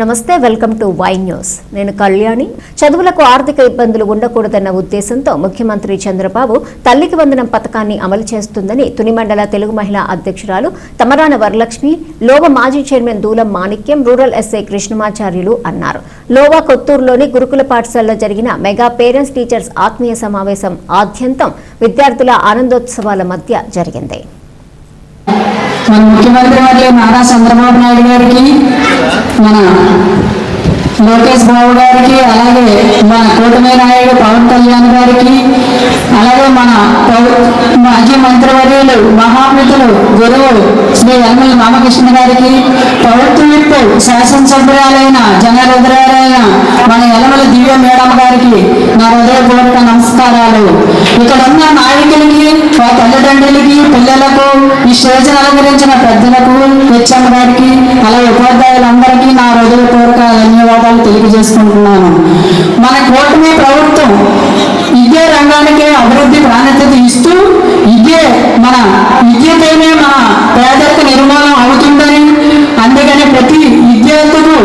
నమస్తే welcome to Y news. నేను కళ్యాణి. చదువులకు ఆర్థిక ఇబ్బందులు ఉండకూడదన్న ఉద్దేశంతో ముఖ్యమంత్రి చంద్రబాబు తల్లికి వందనం పథకాన్ని అమలు చేస్తుందని తునిమండల తెలుగు మహిళా అధ్యక్షురాలు తమరాన వరలక్ష్మి లోవ మాజీ chairman Dulam Manikyam rural SI Krishnamacharyulu అన్నారు. లోవా కొత్తూరులోని గురుకుల పాఠశాలలో జరిగిన మెగా పేరెంట్స్ టీచర్స్ ఆత్మీయ సమావేశం ఆద్యంతం విద్యార్థుల ఆనందోత్సవాల మధ్య జరిగింది. మన ముఖ్యమంత్రి వర్యులు నారా చంద్రబాబు నాయుడు గారికి మన లోకేష్ బాబు గారికి అలాగే మన కూటమి నాయుడు పవన్ కళ్యాణ్ గారికి అలాగే మన మాజీ మంత్రివర్యులు మహామితులు గురువు శ్రీ యనమల రామకృష్ణ గారికి ప్రభుత్వ శాసనసభ్యురాలైన జనరుద్రాలైన మన ఎలమల దివ్య మేడం గారికి నా హృదయపూర్వక నమస్కారాలు. ఇక్కడ ఉన్న నాయకులకి మా తల్లిదండ్రులకి పిల్లలకు ఈ స్టేజ్ అలంకరించిన పెద్దలకు హెచ్ఎం గారికి అలాగే ఉపాధ్యాయులందరికీ నా హృదయపూర్వక ధన్యవాదాలు. తెలియజేసుకుంటున్నాను. మన కూటమి ప్రభుత్వం విద్యా రంగానికే అభివృద్ధి ప్రాధాన్యత ఇస్తూ విద్య మన విద్యతోనే మన పేదరిక నిర్మాణం అవుతుందని అందుకని ప్రతి విద్యార్థులు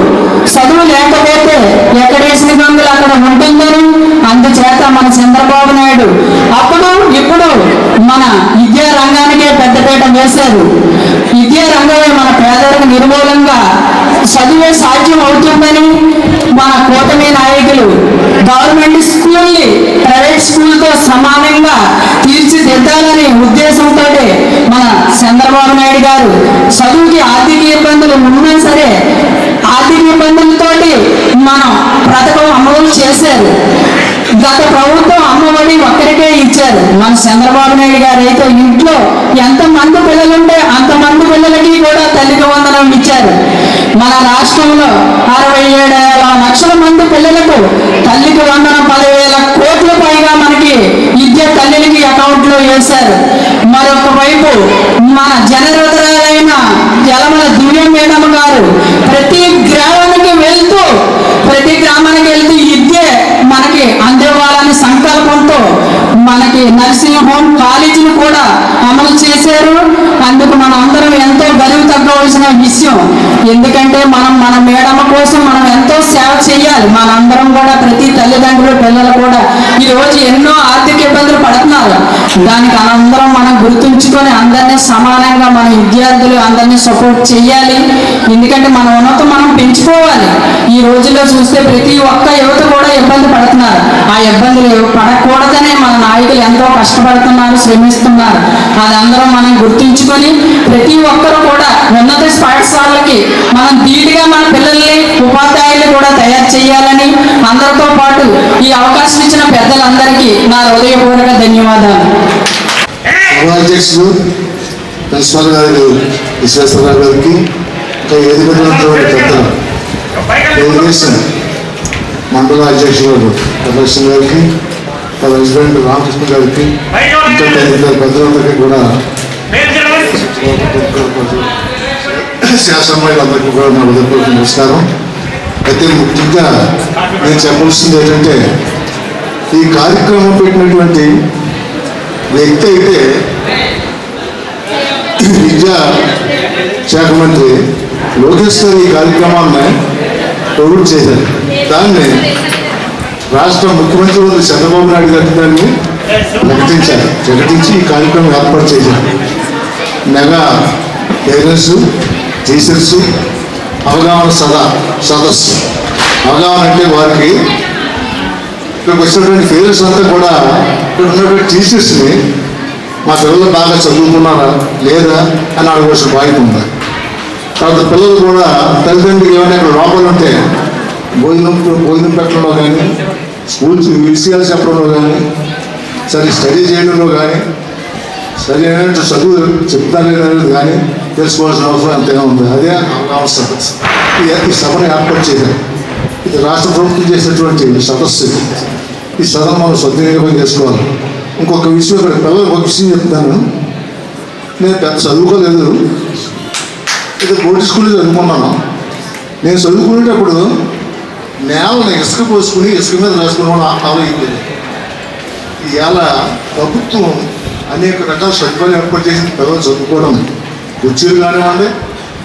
చదువు లేకపోతే ఎక్కడేసిన గంగులు అక్కడ ఉంటుందని అందుచేత మన చంద్రబాబు నాయుడు అప్పుడు ఇప్పుడు మన విద్యా రంగానికే పెద్దపీట వేశారు. విద్యా రంగమే మన పేదరిక నిర్మూలంగా చదివే సాధ్యం అవుతుందని మన కూటమి నాయకులు గవర్నమెంట్ స్కూల్ని ప్రైవేట్ స్కూల్తో సమానంగా తీర్చిదిద్దాలనే ఉద్దేశంతో మన చంద్రబాబు నాయుడు గారు చదువుకి ఆర్థిక ఇబ్బందులు ఉన్నా సరే ఆర్థిక ఇబ్బందులతోటి మనం పథకం అమలు చేశారు. గత ప్రభుత్వం అమ్మఒడి ఒక్కరికే ఇచ్చారు. మన చంద్రబాబు నాయుడు గారు అయితే ఇంట్లో ఎంతమంది పిల్లలుంటే అంతమంది పిల్లలకి కూడా తల్లికి వందనం ఇచ్చారు. మన రాష్ట్రంలో అరవై ఏడు లక్షల మంది పిల్లలకు తల్లికి వందనం పదివేల కోట్ల పైగా మనకి విద్య తల్లికి అకౌంట్లో వేశారు. మరొక వైపు మన జనరథరాలైన జలమల దివ్యం మేడం గారు ప్రతి గ్రామ వెళ్తూ ప్రతి గ్రామానికి వెళ్తూ విద్య మనకి అందివ్వాలని సంకల్పంతో మనకి నర్సింగ్ హోమ్ కాలేజీని కూడా అమలు చేశారు. అందుకు మనం అందరం ఎంతో గరువు తగ్గవలసిన విషయం. ఎందుకంటే మనం మన మేడమ కోసం మన సేవ చేయాలి. మనందరం కూడా ప్రతి తల్లిదండ్రులు పిల్లలు కూడా. ఈ రోజు ఎన్నో ఆర్థిక ఇబ్బందులు పడుతున్నారు. దానికి అందరం మనం గుర్తుంచుకొని అందరినీ సమానంగా మన విద్యార్థులు అందరినీ సపోర్ట్ చేయాలి. ఎందుకంటే మన ఉన్నత మనం పెంచుకోవాలి. ఈ రోజుల్లో చూస్తే ప్రతి ఒక్క యువత కూడా ఇబ్బంది పడుతున్నారు. ఆ ఇబ్బందులు పడకూడదనే మన నాయకులు ఎంతో కష్టపడుతున్నారు శ్రమిస్తున్నారు. అదందరం మనం గుర్తుంచుకొని ప్రతి ఒక్కరు కూడా ఉన్నత పాఠశాలకి మనం ధీటుగా మన పిల్లల్ని ఉపాధ్యాయులు కూడా తయారు చేయాలని అందరితో పాటు ఈ అవకాశం ఇచ్చిన పెద్దలందరికీ నా హృదయపూర్వక ధన్యవాదాలు. సభాధ్యక్షులు ప్రిన్సిపాల్ గారు విశ్వేశ్వరరావు గారికి ఇంకా వేదిక మీద పెద్దలు తెలుగుదేశం మండల అధ్యక్షుడు ప్రదర్శన గారికి వాళ్ళ హస్బెండ్ రామకృష్ణ గారికి ఇంకా తదితర పెద్దలందరికీ కూడా శాసనమండలందరికీ కూడా నా హృదయపూర్వక నమస్కారం. అయితే ముఖ్యంగా నేను చెప్పవలసింది ఏంటంటే ఈ కార్యక్రమం పెట్టినటువంటి వ్యక్తి అయితే విద్యా శాఖ మంత్రి లోకేష్ గారు ఈ కార్యక్రమాన్ని ప్రొడ్యూట్ చేశారు. దాన్ని రాష్ట్ర ముఖ్యమంత్రి వారు చంద్రబాబు నాయుడు గారు దాన్ని ప్రకటించారు ప్రకటించి ఈ కార్యక్రమం ఏర్పాటు చేశారు. మెగా పేరెంట్స్ టీచర్స్ అవగాహన సదా సదస్సు. అవగాహన అంటే వారికి ఇక్కడికి వచ్చినటువంటి పేరెంట్స్ అంతా కూడా ఇక్కడ ఉన్నటువంటి టీచర్స్ని మా పిల్లలు బాగా చదువుకున్నారా లేదా? అని అడగవలసిన బాధ్యత ఉంది. తర్వాత పిల్లలు కూడా తల్లిదండ్రులు ఏమైనా ఇక్కడ లోపల ఉంటే భోజనం భోజనం పెట్టడంలో కానీ స్కూల్స్ విషయాలు చెప్పడంలో కానీ సరే స్టడీ చేయడంలో కానీ సరైన చదువు చెప్తానేది కానీ తెలుసుకోవాల్సిన అవసరం ఎంతైనా ఉంది అదే అవగాహన సదస్సు ఈ- ఈ సభను ఏర్పాటు చేశారు ఇది రాష్ట్ర ప్రభుత్వం చేసినటువంటి సదస్సు ఇది. ఈ సదనం మనం సద్వినియోగం చేసుకోవాలి ఇంకొక విషయం ఇక్కడ పిల్లలకు ఒక విషయం చెప్తాను నేను పెద్ద చదువుకోలేదు ఇది బోర్డు స్కూల్లో చదువుకున్నాను నేను చదువుకునేటప్పుడు నేలని ఇసుక పోసుకుని ఇసుక మీద రాసుకున్నాను ఆలోచించేది ఇవాళ ప్రభుత్వం అనేక రకాల సదుపాయాలు ఏర్పాటు చేసి పిల్లలు చదువుకోవడం కుర్చీలు కానివ్వండి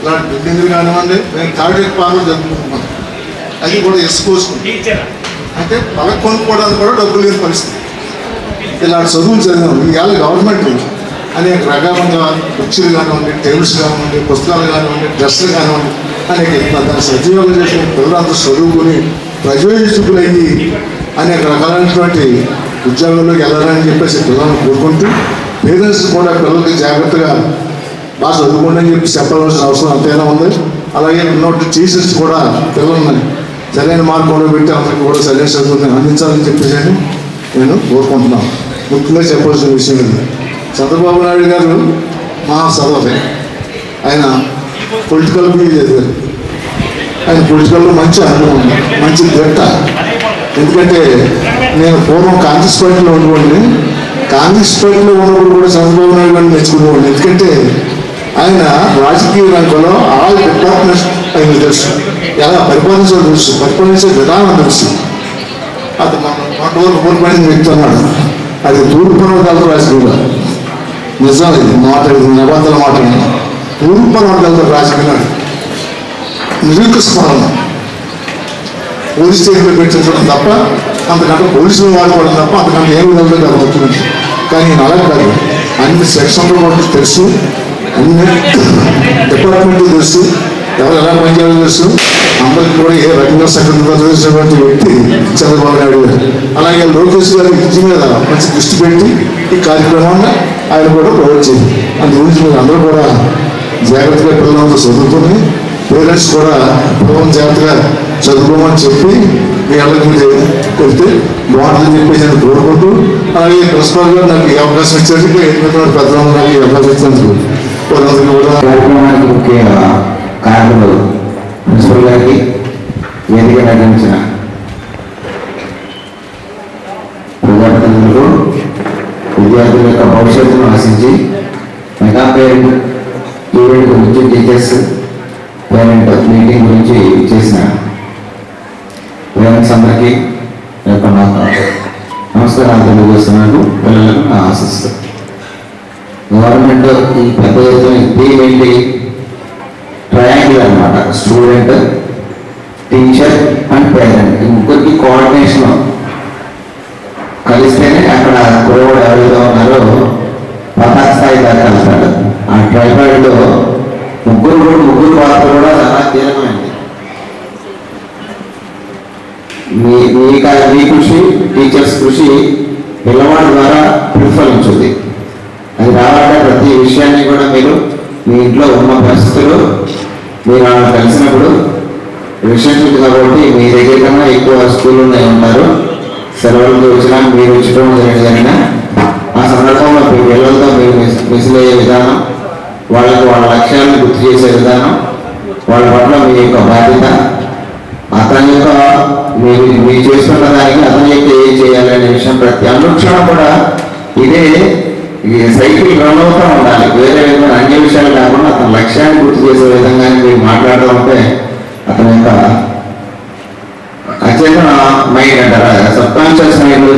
ఇలాంటి బిల్డింగ్లు కానివ్వండి మేము ఇయర్ పార్లు చదువుకుంటున్నాం. అది కూడా ఎసుకోసుకుంది అంటే పల కొనుక్కోవడానికి కూడా డబ్బులు లేని పరిస్థితి. ఇలాంటి చదువులు చదివాం ఇవాళ గవర్నమెంట్ అనేక రకాలుగా కుర్చీలు కానివ్వండి టేబుల్స్ కానివ్వండి పుస్తకాలు కానివ్వండి డ్రెస్సులు కానివ్వండి అనేక. దాన్ని సద్వినియోగం చేసిన పిల్లలందరూ చదువుకుని ప్రయోజకులయ్యి అనేక రకాలైనటువంటి ఉద్యోగాల్లోకి వెళ్ళాలని చెప్పేసి పిల్లలను కోరుకుంటూ పేరెంట్స్ కూడా పిల్లలకి జాగ్రత్తగా బాగా చదువుకోండి చెప్పి చెప్పాల్సిన అవసరం అంతైనా ఉంది? అలాగే నోట్ టీచర్స్ కూడా పిల్లలని సరైన మార్గంలో పెట్టి అందరికీ కూడా సరైన చదువుని అందించాలని చెప్పేసి అని నేను కోరుకుంటున్నాను. ముఖ్యంగా చెప్పాల్సిన విషయం ఇది. చంద్రబాబు నాయుడు గారు మా సదవతే ఆయన పొలిటికల్ బీ చేశారు ఆయన పొలిటికల్లో మంచి అనుభవం మంచి దిట్ట. ఎందుకంటే నేను పూర్వం కాంగ్రెస్ పార్టీలో ఉండేవాడిని కాంగ్రెస్ పార్టీలో ఉన్నప్పుడు కూడా చంద్రబాబు నాయుడు గారిని మెచ్చుకునేవాడిని. ఎందుకంటే ఆయన రాజకీయ రంగంలో ఆల్ డిపార్ట్మెంట్స్ ఆయన తెలుసు. ఎలా పరిపాలించాలో తెలుసు. పరిపాలించే విధానం తెలుసు. అది మన మొట్టమొదటి కోల్పోయిన వ్యక్తి అన్నాడు అది తూర్పునగలతో రాజకీయ నిజాలు ఇది. మాట ఇది నిబంధన మాట తూర్పునగలతో రాజకీయ నిరుకుస్మరణ పోలీస్ స్టేషన్లో పెట్టించడం తప్ప అంతకంటే పోలీసులు వాడుకోవడం తప్ప అంతకంటే ఏమి వెళ్ళడం కాదు కానీ నేను అలా కాదు. అన్ని సెక్షన్లు కూడా తెలుసు. అన్ని డిపార్ట్మెంట్ తెలుసు. ఎవరు ఎలా పనిచేయాలో తెలుసు. అందరికి కూడా ఏ రకంగా సక్రమంగా తెలిసినటువంటి వ్యక్తి చంద్రబాబు నాయుడు గారు. అలాగే లోకేష్ గారి విద్య మీద మంచి దృష్టి పెట్టి ఈ కార్యక్రమాన్ని ఆయన కూడా ప్రొవైడ్ చేయండి అందు గురించి మీరు అందరూ కూడా జాగ్రత్తగా పిల్లలంతా చదువుకొని పేరెంట్స్ కూడా పిల్లలను జాగ్రత్తగా చదువుకోమని చెప్పి మీ అందరికీ మీరు కొడితే బాగుంటుందని చెప్పి నేను కోరుకుంటూ అలాగే ప్రిన్సిపాల్ గారు నాకు ఈ అవకాశం ఇచ్చేందుకు ఎనిమిది పెద్దలు నాకు ఈ అవకాశం ఇచ్చినందుకు. వారందరికీ కూడా కార్యక్రమానికి ముఖ్య కారణులు ప్రిన్సిపల్ గారికి వేదిక నిర్వహించిన ప్రజాప్రతినిధులు విద్యార్థుల యొక్క భవిష్యత్తును ఆశించి మెగా పేరెంట్ ఈవెంట్ గురించి టీచర్స్ పేరెంట్ మీటింగ్ గురించి చేసిన పేరెంట్స్ అందరికీ యొక్క నమస్కారాలు తెలియజేస్తున్నాను పిల్లలకు నా ఆశిస్తాను గవర్నమెంట్ ఈ పెద్ద ఎత్తున ట్రయాంగిల్ అన్నమాట. స్టూడెంట్ టీచర్ అండ్ పేరెంట్ ఈ ముగ్గురికి కోఆర్డినేషన్ కలిస్తేనే అక్కడ కురవాడు ఎవరైతే ఉన్నారో పతాక స్థాయి దాకా వెళ్తాడు ఆ ట్రైబాయిడ్లో ముగ్గురు కూడా ముగ్గురు పాత్ర కూడా చాలా కీలకమైంది మీ మీ మీ కృషి టీచర్స్ కృషి పిల్లవాడి ద్వారా ప్రతిఫలించుంది. అది రావాలంటే ప్రతి విషయాన్ని కూడా మీరు మీ ఇంట్లో ఉన్న పరిస్థితులు మీరు వాళ్ళని కలిసినప్పుడు రిలేషన్షిప్ కాబట్టి మీ దగ్గర కన్నా ఎక్కువ స్కూల్ ఉన్నాయి ఉంటారు. సెలవులతో వచ్చినా మీరు వచ్చటం జరిగిన ఆ సందర్భంలో మీ పిల్లలతో మీరు మిస్ మిసిల్ అయ్యే విధానం వాళ్ళకు వాళ్ళ లక్ష్యాలను గుర్తు చేసే విధానం వాళ్ళ పట్ల మీ యొక్క బాధ్యత అతని యొక్క మీరు మీరు చేస్తున్న దానికి అతని యొక్క ఏం చేయాలనే విషయం ప్రతి అనుక్షణం కూడా ఇదే ఈ సైకిల్ రన్ అవుతూ ఉండాలి. వేరే విధమైన అన్ని విషయాలు కాకుండా అతని లక్ష్యాన్ని గుర్తు చేసే విధంగా మీరు మాట్లాడడం అంటే అతని యొక్క అచేతన మైండ్ అంటారు? సబ్కాన్షియస్ మైండ్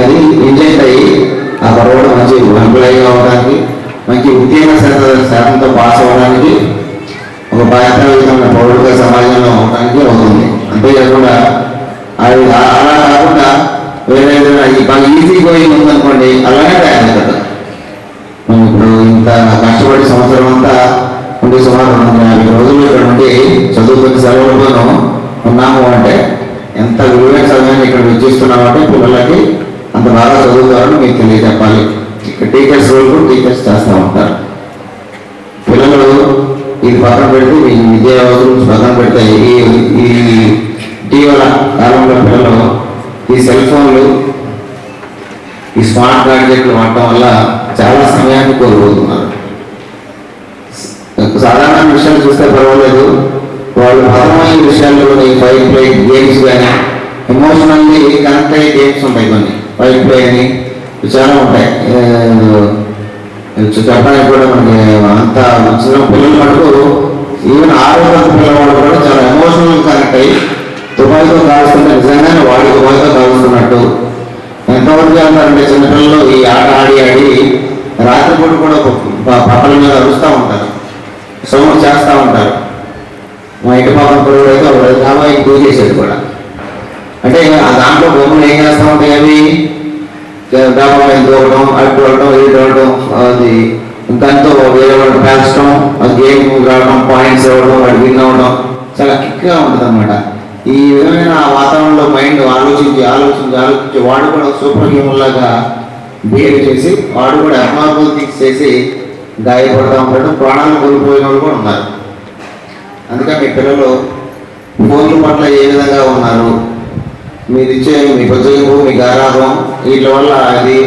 అది ఇంజెక్ట్ అయ్యి ఆ పర్వడం మంచి ఎంప్లాయీ అవ్వడానికి మంచి ఉద్యోగ శాతంతో పాస్ అవ్వడానికి ఒక బాధ్యతయుతమైన పౌరుడుగా సమాజంలో అవడానికి అవుతుంది. అంతేకాకుండా అది అలా కాకుండా ఏదైనా ఈ బాగా ఈజీ గోయింగ్ ఉందనుకోండి అలానే తయారవుతాడు మనం ఇప్పుడు ఇంత కష్టపడి సంవత్సరం అంతా ఉండి సుమారు రెండు వందల యాభై రోజులు ఇక్కడ నుండి చదువుకుని సెలవులతోనూ ఉన్నాము అంటే ఎంత విలువైన చదివాన్ని ఇక్కడ విద్యిస్తున్నాం అంటే పిల్లలకి అంత బాగా చదువుతారని మీకు తెలియజెప్పాలి ఇక్కడ టీచర్స్ రోల్ కూడా టీచర్స్ చేస్తూ ఉంటారు పిల్లలు ఇది పక్కన పెడితే ఈ విద్యా వ్యవస్థ గురించి పక్కన పెడితే ఈ ఈ ఇటీవల కాలంలో పిల్లలు సెల్ ఫోన్లు ఈ స్మార్ట్ గాడ్జెట్లు వాడటం వల్ల చాలా సమయాన్ని కోల్పోతున్నారు. సాధారణ విషయాలు చూస్తే పర్వాలేదు. వాళ్ళు పరమైన విషయాల్లో ఈ ఫైవ్ ప్లే గేమ్స్ కానీ ఎమోషనల్లీ కనెక్ట్ అయ్యే గేమ్స్ ఉంటాయి కొన్ని. ఫైవ్ ప్లే అని చాలా ఉంటాయి. చెప్పడానికి కూడా మనకి అంత చిన్న పిల్లలు మటుకు ఈవెన్ ఆరోగ్య పిల్లవాడు కూడా చాలా ఎమోషనల్ కనెక్ట్ అయ్యి తుపాయితో కాల్స్తుంటే నిజంగానే వాడి తుపాయితో కాలుస్తున్నట్టు ఎంతవరకు వెళ్తారంటే చిన్నపిల్లలు ఈ ఆట ఆడి ఆడి రాత్రిపూట కూడా పక్కల మీద అరుస్తూ ఉంటారు. సౌండ్ చేస్తూ ఉంటారు. మా ఇంటి పాపం పిల్లలు అయితే ఒక అంటే ఆ దాంట్లో బొమ్మలు ఏం చేస్తూ ఉంటాయి అవి? డాబా దూడటం దూకడం అటు వెళ్ళడం ఇటు వెళ్ళడం అది దాంతో వేరే వాళ్ళు పేల్చడం అది గేమ్ రావడం పాయింట్స్ ఇవ్వడం వాడు విన్ అవ్వడం చాలా కిక్గా ఉంటుంది అనమాట ఈ విధమైన వాతావరణంలో మైండ్ ఆలోచించి ఆలోచించి ఆలోచించి వాడు కూడా సూపర్ హ్యూమన్ లాగా బిహేవ్ చేసి వాడు కూడా అబ్నార్మల్ థింగ్స్ చేసి గాయపడతా ఉంటాడు ప్రాణాలు కోల్పోయిన వాళ్ళు కూడా ఉన్నారు. అందుకని మీ పిల్లలు ఫోన్ల పట్ల ఏ విధంగా ఉన్నారు? మీరు ఇచ్చే మీ ప్రజలు మీ గారాభం వీటి వల్ల అది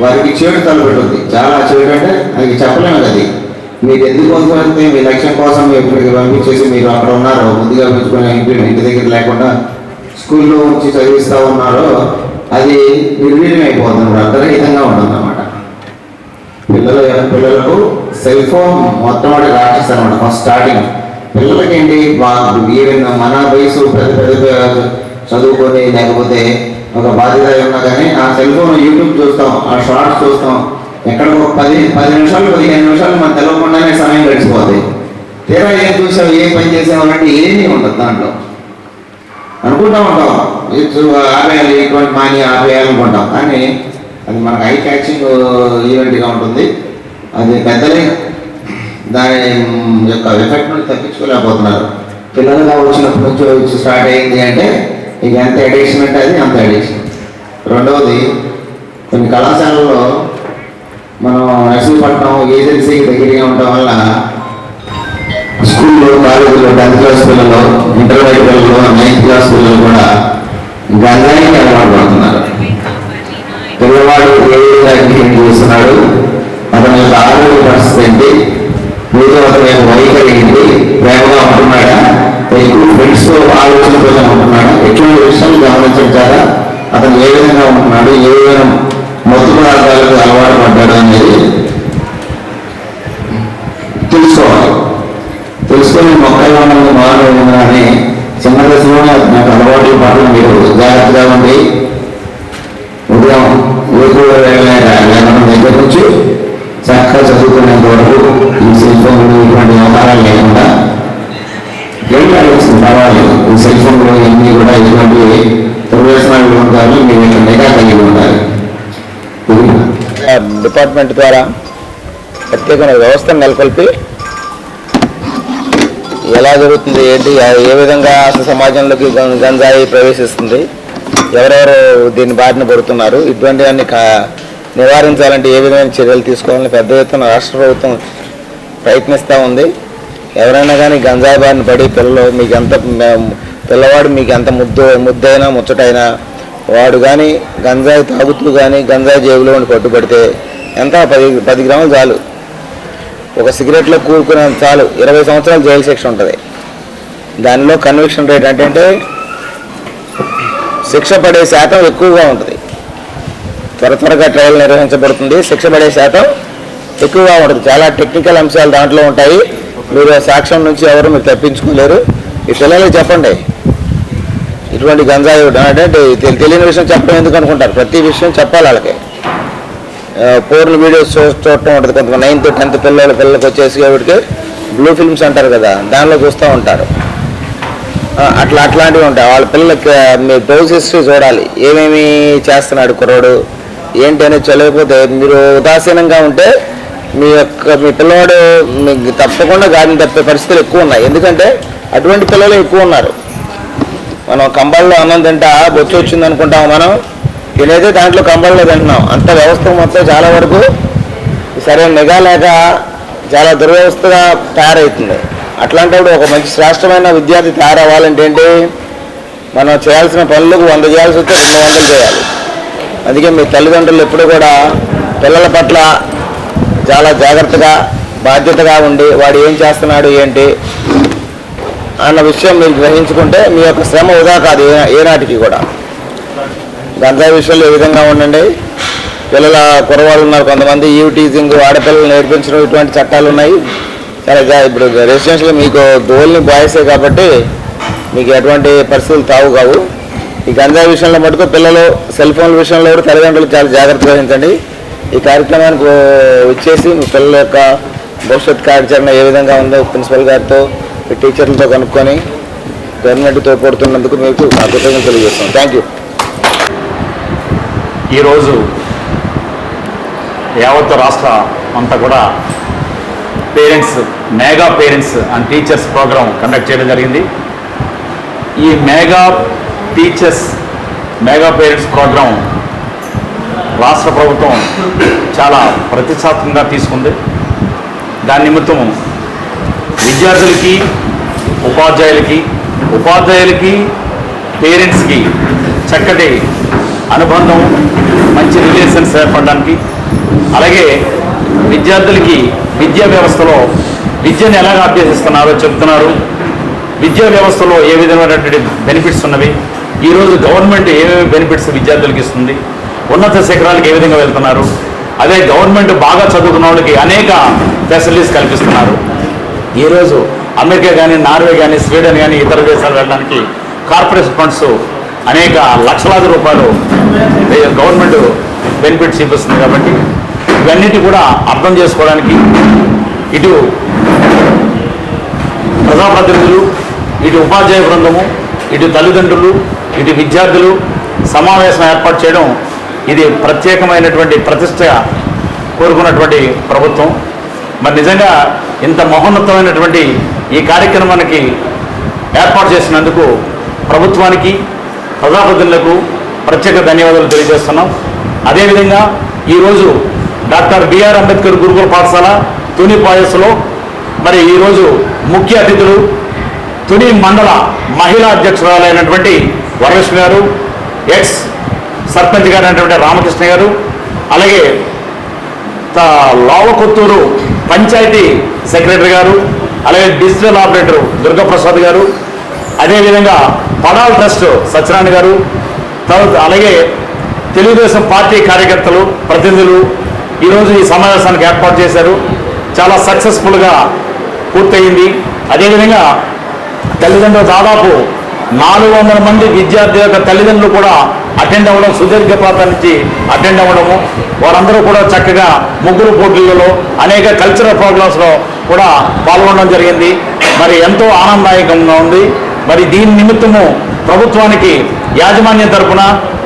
వారికి చేడు తలపెట్టుంది చాలా చేడు అంటే అది చెప్పలేము అది మీరు ఎందుకు కోరుకుంటే మీ లక్ష్యం కోసం ఇక్కడికి పంపించేసి మీరు అక్కడ ఉన్నారో ముందుగా పెంచుకొని ఇంటి ఇంటి దగ్గర లేకుండా స్కూల్లో ఉంచి చదివిస్తూ ఉన్నారో అది నిర్వీర్యం అయిపోతుంది. అర్థరహితంగా ఉంటుంది పిల్లల పిల్లలకు సెల్ ఫోన్ మొట్టమొదటి రాక్షస్ అనమాట ఫస్ట్ స్టార్టింగ్ పిల్లలకి ఏంటి ఈవెన్ మన వయసు పెద్ద పెద్ద చదువుకొని లేకపోతే ఒక బాధ్యత ఉన్నా కానీ ఆ సెల్ ఫోన్ యూట్యూబ్ చూస్తాం ఆ షార్ట్స్ చూస్తాం ఎక్కడ పది పది నిమిషాలు పదిహేను నిమిషాలు మనం తెలవకుండానే సమయం గడిచిపోతాయి తీరా ఏం చూసావు ఏం పని చేసావు ఏమీ ఉండదు దాంట్లో. అనుకుంటా ఉంటాం. ఇది ఆపేయాలి ఇటువంటి మాని ఆపేయాలనుకుంటాం కానీ అది మనకు ఐ క్యాచింగ్ ఈవెంట్గా ఉంటుంది. అది పెద్దలే దాని యొక్క ఎఫెక్ట్ నుండి తప్పించుకోలేకపోతున్నారు. పిల్లలుగా వచ్చినప్పటి నుంచి వచ్చి స్టార్ట్ అయింది అంటే ఇక ఎంత అడిక్షన్ అంటే అది అంత అడిక్షన్ రెండవది కొన్ని కళాశాలల్లో ఏజెన్సీకి దగ్గరగా ఉండటం వల్ల స్కూల్లో కాలేజీలో టెన్త్ క్లాస్ పిల్లలు ఇంటర్మీడియట్ పిల్లలు నైన్త్ క్లాస్ పిల్లలు కూడా గంగానికి అలవాటు పడుతున్నారు. పిల్లవాడు ఏ విధంగా చేస్తున్నాడు? అతని యొక్క ఆరోగ్య పరిస్థితి ఏంటి? మీతో అతని యొక్క వైఖరి ఏంటి? ప్రేమగా ఉంటున్నాడా? ఎక్కువ ఫ్రెండ్స్ ఆలోచన కోసం ఉంటున్నాడా? ఎటువంటి విషయాలు గమనించడం అతను ఏ విధంగా ఉంటున్నాడు? ఏ విధంగా మత్తు పదార్థాలకు అలవాటు పడ్డాడు అనేది తెలుసుకొని మొక్కలు చిన్న దశలోనే నాకు అలవాటు పాటలు మీరు జాగ్రత్తగా ఉండి ఉదయం వేకువ లేకుండా దగ్గర నుంచి చక్కగా చదువుకునేంత వరకు ఈ సెల్ ఫోన్లు ఇటువంటి వ్యవహారాలు లేకుండా ఏం ఆలోచన పర్వాలేదు. ఈ సెల్ ఫోన్లు ఇవన్నీ కూడా ఇటువంటి ప్రవేశనాలు ఉంటారు మీరు ఇక్కడ నిఘా కలిగి ఉండాలి. డిపార్ట్మెంట్ ద్వారా ప్రత్యేకమైన వ్యవస్థను నెలకొల్పి ఎలా జరుగుతుంది ఏంటి ఏ విధంగా అసలు సమాజంలోకి గం- గంజాయి ప్రవేశిస్తుంది ఎవరెవరు దీని బారిన పడుతున్నారు ఇటువంటివన్నీ కా- నివారించాలంటే ఏ విధమైన చర్యలు తీసుకోవాలని పెద్ద ఎత్తున రాష్ట్ర ప్రభుత్వం ప్రయత్నిస్తూ ఉంది. ఎవరైనా కానీ గంజాయి బారిన పడి పిల్లలు మీకు ఎంత మ- పిల్లవాడు మీకు ఎంత ముద్దు ముద్దైనా ముచ్చటైనా వాడు కానీ గంజాయి తాగుతూ కానీ గంజాయి జేబులో ఉండి పట్టుబడితే ఎంత పది పది గ్రాములు చాలు. ఒక సిగరెట్లో కూరుకున్నంత చాలు. ఇరవై సంవత్సరాలు జైలు శిక్ష ఉంటుంది. దానిలో కన్విక్షన్ రేట్ అంటే అంటే శిక్ష పడే శాతం ఎక్కువగా ఉంటుంది. త్వర త్వరగా ట్రయల్ నిర్వహించబడుతుంది. శిక్ష పడే శాతం ఎక్కువగా ఉంటుంది. చాలా టెక్నికల్ అంశాలు దాంట్లో ఉంటాయి. మీరు ఆ సాక్ష్యం నుంచి ఎవరు మీరు తప్పించుకోలేరు. ఈ పిల్లలకి చెప్పండి. ఇటువంటి గంజాయి అంటే తెలియని విషయం చెప్పడం ఎందుకు అనుకుంటారు? ప్రతి విషయం చెప్పాలి వాళ్ళకి. పోర్న్ వీడియోస్ చూడటం ఉంటుంది కొంతమంది నైన్త్ టెన్త్ పిల్లల పిల్లలకి వచ్చేసి వాటికి బ్లూ ఫిల్మ్స్ అంటారు కదా దానిలో చూస్తూ ఉంటారు. అట్లా అట్లాంటివి ఉంటాయి. వాళ్ళ పిల్లలకి మీ బ్రౌజ్ హిస్టరీ చూడాలి. ఏమేమి చేస్తున్నాడు కుర్రోడు? ఏంటి అనేది చదివిపోతే మీరు ఉదాసీనంగా ఉంటే మీ యొక్క మీ పిల్లవాడు మీకు తప్పకుండా గాడిని తప్పే పరిస్థితులు ఎక్కువ ఉన్నాయి. ఎందుకంటే అటువంటి పిల్లలు ఎక్కువ ఉన్నారు. మనం కంబల్లో అన్నం తింటా బొచ్చు వచ్చింది అనుకుంటాం మనం. తినేదే దాంట్లో కంబల్లో తింటున్నాం అంత వ్యవస్థ మొత్తం చాలా వరకు సరైన నిఘా లేక చాలా దుర్వ్యవస్థగా తయారవుతుంది అట్లాంటప్పుడు ఒక మంచి శ్రేష్టమైన విద్యార్థి తయారవ్వాలంటే ఏంటి? మనం చేయాల్సిన పనులకు వంద చేయాల్సి వస్తే రెండు వందలు చేయాలి. అందుకే మీ తల్లిదండ్రులు ఎప్పుడు కూడా పిల్లల పట్ల చాలా జాగ్రత్తగా బాధ్యతగా ఉండి వాడు ఏం చేస్తున్నాడు ఏంటి అన్న విషయం మీరు గ్రహించుకుంటే మీ యొక్క శ్రమ వృధా కాదు ఏనాటికి కూడా. గంజాయి విషయంలో ఏ విధంగా ఉండండి? పిల్లల కురవాళ్ళు ఉన్నారు కొంతమంది ఈవ్ టీజింగ్ ఆడపిల్లలు నేర్పించడం ఇటువంటి చట్టాలు ఉన్నాయి. చాలా ఇప్పుడు రెసిడెన్షియల్ మీకు దోల్ని బాయ్సే కాబట్టి మీకు ఎటువంటి పరిస్థితులు తావు కావు. ఈ గంజా విషయంలో మటుకు పిల్లలు సెల్ ఫోన్ల విషయంలో కూడా తల్లిదండ్రులు చాలా జాగ్రత్త వహించండి. ఈ కార్యక్రమానికి వచ్చేసి మీ పిల్లల యొక్క భవిష్యత్ కార్యాచరణ ఏ విధంగా ఉందో ప్రిన్సిపల్ గారితో మీ టీచర్లతో కనుక్కొని గవర్నమెంట్ తోడ్పడుతున్నందుకు మీకు నా కృతజ్ఞతలు తెలియజేస్తాం థ్యాంక్ యూ ఈరోజు యావత్ రాష్ట్ర అంతా కూడా parents mega parents and teachers program conduct చేయడం జరిగింది. ఈ mega teachers mega parents program రాష్ట్ర ప్రభుత్వం చాలా ప్రతిష్టాత్మకంగా తీసుకుంది. దాని నిమిత్తం విద్యార్థులకి ఉపాధ్యాయులకి ఉపాధ్యాయులకి పేరెంట్స్కి చక్కటి అనుబంధం మంచి రిలేషన్స్ ఏర్పడడానికి. అలాగే విద్యార్థులకి విద్యా వ్యవస్థలో విద్యను ఎలాగ అభ్యసిస్తున్నారో చెప్తున్నారు. విద్యా వ్యవస్థలో ఏ విధమైనటువంటి బెనిఫిట్స్ ఉన్నవి? ఈరోజు గవర్నమెంట్ ఏమేమి బెనిఫిట్స్ విద్యార్థులకు ఇస్తుంది? ఉన్నత శిఖరాలకు ఏ విధంగా వెళ్తున్నారు? అదే గవర్నమెంట్ బాగా చదువుకున్న వాళ్ళకి అనేక ఫెసిలిటీస్ కల్పిస్తున్నారు. ఈరోజు అమెరికా కానీ నార్వే కానీ స్వీడన్ కానీ ఇతర దేశాలు వెళ్ళడానికి కార్పొరేషన్ ఫండ్స్ అనేక లక్షలాది రూపాయలు గవర్నమెంట్ బెనిఫిట్స్ చూపిస్తుంది కాబట్టి ఇవన్నిటి కూడా అర్థం చేసుకోవడానికి ఇటు ప్రజాప్రతినిధులు ఇటు ఉపాధ్యాయ బృందము ఇటు తల్లిదండ్రులు ఇటు విద్యార్థులు సమావేశం ఏర్పాటు చేయడం ఇది ప్రత్యేకమైనటువంటి ప్రతిష్ట కోరుకున్నటువంటి ప్రభుత్వం. మరి నిజంగా ఇంత మహోన్నతమైనటువంటి ఈ కార్యక్రమానికి ఏర్పాటు చేసినందుకు ప్రభుత్వానికి ప్రజాప్రతినిధులకు ప్రత్యేక ధన్యవాదాలు తెలియజేస్తున్నాం. అదేవిధంగా ఈరోజు డాక్టర్ బిఆర్ అంబేద్కర్ గురుకుల పాఠశాల తుని పాయస్లో మరి ఈరోజు ముఖ్య అతిథులు తుని మండల మహిళా అధ్యక్షురాలైనటువంటి వరలక్ష్మి గారు ఎక్స్ సర్పంచ్ గారు అయినటువంటి రామకృష్ణ గారు అలాగే త- పంచాయతీ సెక్రటరీ గారు అలాగే డిజిటల్ ఆపరేటర్ దుర్గాప్రసాద్ గారు అదేవిధంగా పడాల్ ట్రస్ట్ సత్యనారాయణ గారు తర్వాత అలాగే తెలుగుదేశం పార్టీ కార్యకర్తలు ప్రతినిధులు ఈరోజు ఈ సమావేశానికి ఏర్పాటు చేశారు. చాలా సక్సెస్ఫుల్గా పూర్తయింది. అదేవిధంగా తల్లిదండ్రులు దాదాపు నాలుగు వందల మంది విద్యార్థి యొక్క తల్లిదండ్రులు కూడా అటెండ్ అవ్వడం సుదీర్ఘ ప్రాంతం నుంచి అటెండ్ అవ్వడము వారందరూ కూడా చక్కగా ముగ్గురు పోటీలలో అనేక కల్చరల్ ప్రోగ్రామ్స్లో కూడా పాల్గొనడం జరిగింది. మరి ఎంతో ఆనందదాయకంగా ఉంది. మరి దీని నిమిత్తము ప్రభుత్వానికి యాజమాన్యం తరపున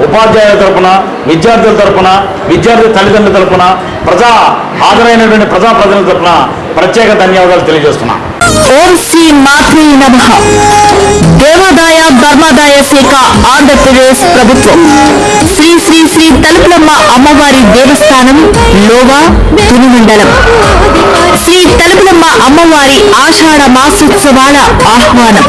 ఉపాధ్యాయుల తరపున విద్యార్థుల తరపున విద్యార్థుల తల్లిదండ్రుల తరపున ప్రజా హాజరైనటువంటి ప్రజాప్రతినిధుల తరపున ప్రత్యేక ధన్యవాదాలు తెలియజేస్తున్నా. ఓం శ్రీ నమ. దేవాదాయ ధర్మాదాయ శాఖ ఆంధ్రప్రదేశ్ ప్రభుత్వం. శ్రీ శ్రీ శ్రీ తలుపులమ్మ అమ్మవారి దేవస్థానం లోవా తుని మండలం శ్రీ తలుపులమ్మ అమ్మవారి ఆషాఢ మాసోత్సవాల ఆహ్వానం.